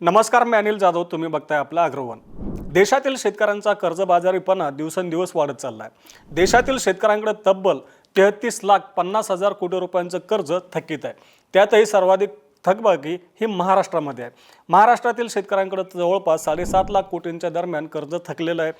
नमस्कार मी अनिल जाधव. तुम्ही बघताय आपला अग्रवन. देशातील शेतकऱ्यांचा कर्जबाजारीपणा दिवसेंदिवस वाढत चालला आहे देशातील शेतकऱ्यांकडे तब्बल तेहतीस लाख पन्नास हजार कोटी रुपयांचं कर्ज थकीत आहे. त्यातही सर्वाधिक थकबाकी ही महाराष्ट्रामध्ये आहे. महाराष्ट्रातील शेतकऱ्यांकडे जवळपास साडेसात लाख कोटींच्या दरम्यान कर्ज थकलेलं आहे.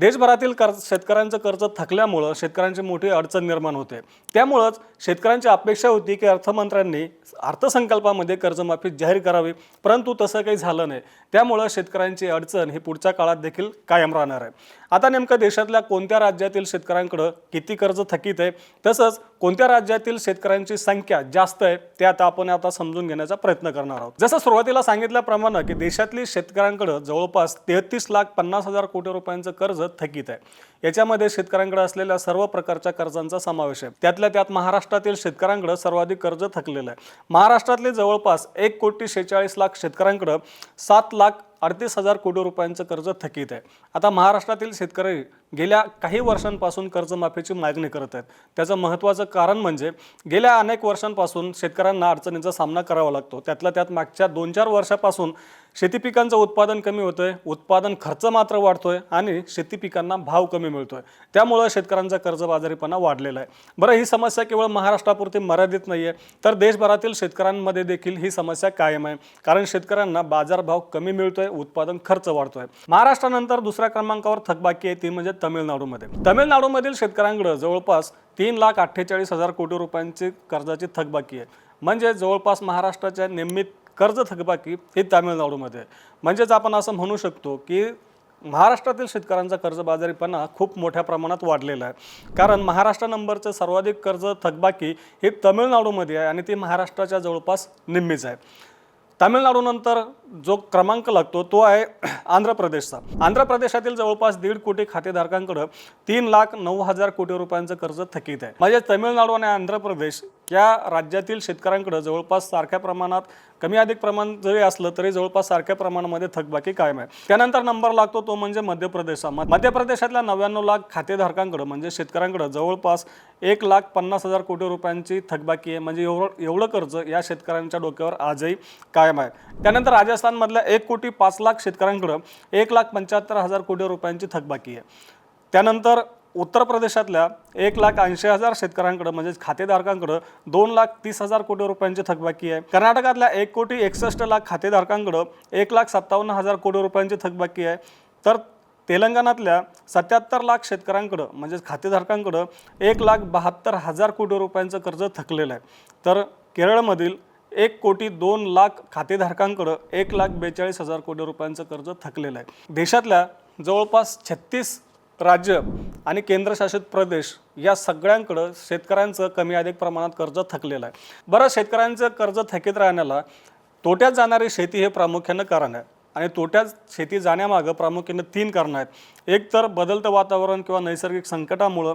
देशभरातील कर्ज शेतकऱ्यांचं कर्ज थकल्यामुळं शेतकऱ्यांची मोठी अडचण निर्माण होते. त्यामुळंच शेतकऱ्यांची अपेक्षा होती की अर्थमंत्र्यांनी अर्थसंकल्पामध्ये कर्जमाफी जाहीर करावी परंतु तसं काही झालं नाही. त्यामुळं शेतकऱ्यांची अडचण ही पुढच्या काळात देखील कायम राहणार आहे. आता नेमकं देशातल्या कोणत्या राज्यातील शेतकऱ्यांकडं किती कर्ज थकीत आहे तसंच कोणत्या राज्यातील शेतकऱ्यांची संख्या जास्त आहे ते आता आपण आता समजून घेण्याचा प्रयत्न करणार आहोत. जसं सुरुवातीला सांगितल्याप्रमाणे की देशातली शेतकऱ्यांकडं जवळपास तेहतीस लाख पन्नास हजार कोटी रुपयांचं कर्ज थकीत आहे. याच्यामध्ये शेतकऱ्यांकडे असलेल्या सर्व प्रकारच्या कर्जांचा समावेश आहे. त्यातल्या त्यात महाराष्ट्रातील शेतकऱ्यांकडे सर्वाधिक कर्ज थकलेलं आहे. महाराष्ट्रातले जवळपास एक कोटी शेहेचाळीस लाख शेतकऱ्यांकडं सात लाख अडतीस हजार कोटी रुपयांचं कर्ज थकीत आहे. आता महाराष्ट्रातील शेतकरी गेल्या काही वर्षांपासून कर्जमाफीची मागणी करत आहेत. त्याचं महत्त्वाचं कारण म्हणजे गेल्या अनेक वर्षांपासून शेतकऱ्यांना अडचणीचा सामना करावा लागतो. त्यातल्या त्यात मागच्या दोन चार वर्षापासून शेती पिकांचं उत्पादन कमी होतं आहे उत्पादन खर्च मात्र वाढतो आहे आणि शेती पिकांना भाव कमी मिळतो आहे त्यामुळं शेतकऱ्यांचा कर्जबाजारीपणा वाढलेला आहे. बरं ही समस्या केवळ महाराष्ट्रापुरती मर्यादित नाही आहे तर देशभरातील शेतकऱ्यांमध्ये देखील ही समस्या कायम आहे. कारण शेतकऱ्यांना बाजारभाव कमी मिळतो आहे उत्पादन खर्च वाढतो आहे महाराष्ट्रानंतर दुसऱ्या क्रमांकावर थकबाकी आहे ती म्हणजे तमिळनाडूमध्ये. तमिळनाडूमधील शेतकऱ्यांकडे जवळपास तीन लाख अठ्ठेचाळीस हजार कोटी रुपयांची कर्जाची थकबाकी आहे. म्हणजे जवळपास महाराष्ट्राच्या नियमित कर्ज थकबाकी ही तामिळनाडूमध्ये आहे. म्हणजेच आपण असं म्हणू शकतो की महाराष्ट्रातील शेतकऱ्यांचा कर्जबाजारीपणा खूप मोठ्या प्रमाणात वाढलेला आहे. कारण महाराष्ट्र नंबरचं सर्वाधिक कर्ज थकबाकी ही तमिळनाडूमध्ये आहे आणि ती महाराष्ट्राच्या जवळपास निम्मीच आहे. तामिळनाडूनंतर जो क्रमांक लागतो तो आहे आंध्र प्रदेशचा. आंध्र प्रदेशातील जवळपास दीड कोटी खातेधारकांकडं तीन लाख नऊ हजार कोटी रुपयांचं कर्ज थकीत आहे. म्हणजे तमिळनाडू आणि आंध्र प्रदेश या राज्यातील शेतकऱ्यांकडं जवळपास सारख्या प्रमाणात कमी अधिक प्रमाण जरी असलं तरी जवळपास सारख्या प्रमाणामध्ये थकबाकी कायम आहे. त्यानंतर नंबर लागतो तो म्हणजे मध्य प्रदेशा म- मध्य प्रदेशातल्या नव्याण्णव लाख खातेधारकांकडं म्हणजे शेतकऱ्यांकडं जवळपास एक लाख पन्नास हजार कोटी रुपयांची थकबाकी आहे. म्हणजे एवढं एवढं कर्ज या शेतकऱ्यांच्या डोक्यावर आजही कायम आहे. त्यानंतर राजस्थानमधल्या एक कोटी पाच लाख शेतकऱ्यांकडं एक लाख पंच्याहत्तर हजार कोटी रुपयांची थकबाकी आहे. त्यानंतर उत्तर प्रदेशातल्या एक लाख ऐंशी हजार शेतकऱ्यांकडं म्हणजेच खातेधारकांकडं दोन लाख तीस हजार कोटी रुपयांची थकबाकी आहे. कर्नाटकातल्या एक कोटी एकसष्ट लाख खातेधारकांकडं एक लाख सत्तावन्न हजार कोटी रुपयांची थकबाकी आहे. तर तेलंगणातल्या सत्याहत्तर लाख शेतकऱ्यांकडं म्हणजेच खातेधारकांकडं एक लाख बहात्तर हजार कोटी रुपयांचं कर्ज थकलेलं आहे. तर केरळमधील एक कोटी दोन लाख खातेधारकांकडं एक लाख बेचाळीस हजार कोटी रुपयांचं कर्ज थकलेलं आहे. देशातल्या जवळपास छत्तीस राज्य आणि केंद्रशासित प्रदेश या सगळ्यांकडं शेतकऱ्यांचं कमी अधिक प्रमाणात कर्ज थकलेलं आहे. बरं शेतकऱ्यांचं कर्ज थकीत राहण्याला तोट्यात जाणारी शेती हे प्रामुख्यानं कारण आहे. आणि तोट्यात शेती जाण्यामागं प्रामुख्यानं तीन कारणं आहेत. एक तर बदलतं वातावरण किंवा नैसर्गिक संकटामुळं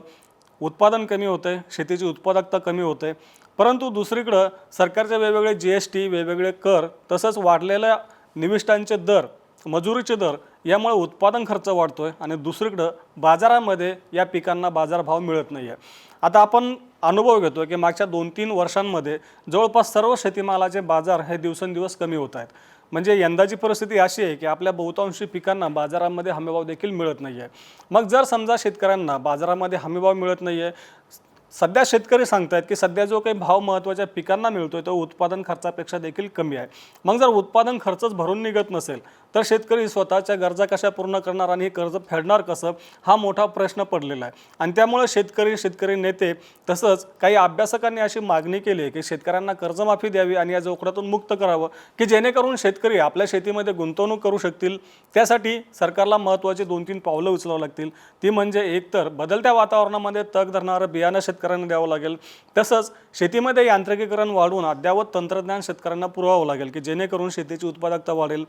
उत्पादन कमी होते शेतीची उत्पादकता कमी होते. परंतु दुसरीकडं सरकारचे वेगवेगळे जी एस टी वेगवेगळे कर तसंच वाढलेल्या निविष्टांचे दर मजुरीचे दर यामुळे उत्पादन खर्च वाढतो आहे आणि दुसरीकडं बाजारामध्ये या पिकांना बाजारभाव मिळत नाही आहे आता आपण अनुभव घेतो की मागच्या दोन तीन वर्षांमध्ये जवळपास सर्व शेतीमालाचे बाजार हे दिवसेंदिवस कमी होत आहेत. म्हणजे यंदाची परिस्थिती अशी आहे की आपल्या बहुतांशी पिकांना बाजारामध्ये हमीभाव देखील मिळत नाही आहे मग जर समजा शेतकऱ्यांना बाजारामध्ये हमीभाव मिळत नाही आहे सध्या शेतकरी सांगतायत की सध्या जो काही भाव महत्त्वाच्या पिकांना मिळतो आहे तो उत्पादन खर्चापेक्षा देखील कमी आहे. मग जर उत्पादन खर्चच भरून निघत नसेल तर शेतकरी स्वतःच्या गरजा कशा पूर्ण करणार आणि हे कर्ज फेडणार कसं हा मोठा प्रश्न पडलेला आहे. आणि त्यामुळे शेतकरी शेतकरी नेते तसंच काही अभ्यासकांनी अशी मागणी केली आहे की शेतकऱ्यांना कर्जमाफी द्यावी आणि या जोखडातून मुक्त करावं की जेणेकरून शेतकरी आपल्या शेतीमध्ये गुंतवणूक करू शकतील. त्यासाठी सरकारला महत्त्वाची दोन तीन पावलं उचलावं लागतील. ती म्हणजे एकतर बदलत्या वातावरणामध्ये तग धरणारं बियाणं शेतकऱ्यांना द्यावं लागेल. तसंच शेतीमध्ये यांत्रिकीकरण वाढवून अद्ययावत तंत्रज्ञान शेतकऱ्यांना पुरवावं लागेल की जेणेकरून शेतीची उत्पादकता वाढेल.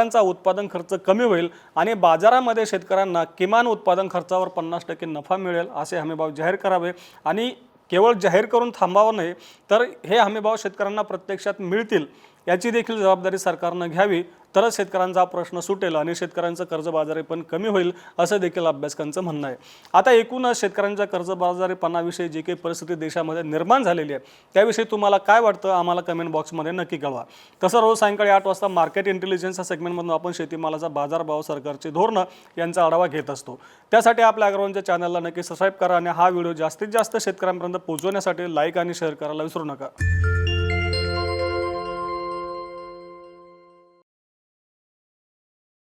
शेतकऱ्यांचा उत्पादन खर्च कमी होईल आणि बाजारामध्ये शेतकऱ्यांना किमान उत्पादन खर्चावर पन्नास टक्के नफा मिळेल असे हमीभाव जाहीर करावे. आणि केवळ जाहीर करून थांबावं नाही तर हे हमीभाव शेतकऱ्यांना प्रत्यक्षात मिळतील. याची देखील जबाबदारी सरकारनं घ्यावी. तरच शेतकऱ्यांचा प्रश्न सुटेल आणि शेतकऱ्यांचं कर्जबाजारी पण कमी होईल असं देखील अभ्यासकांचं म्हणणं आहे. आता एकूणच शेतकऱ्यांच्या कर्जबाजारीपणाविषयी जी काही परिस्थिती देशामध्ये निर्माण झालेली आहे त्याविषयी तुम्हाला काय वाटतं आम्हाला कमेंट बॉक्समध्ये नक्की कळवा. तसं रोज सायंकाळी आठ वाजता मार्केट इंटेलिजन्स या सेगमेंटमधून आपण शेतीमालाचा बाजारभाव सरकारची धोरणं यांचा आढावा घेत असतो. त्यासाठी आपल्या अग्रवांच्या चॅनलला नक्की सबस्क्राईब करा आणि हा व्हिडिओ जास्तीत जास्त शेतकऱ्यांपर्यंत पोहोचवण्यासाठी लाईक आणि शेअर करायला विसरू नका.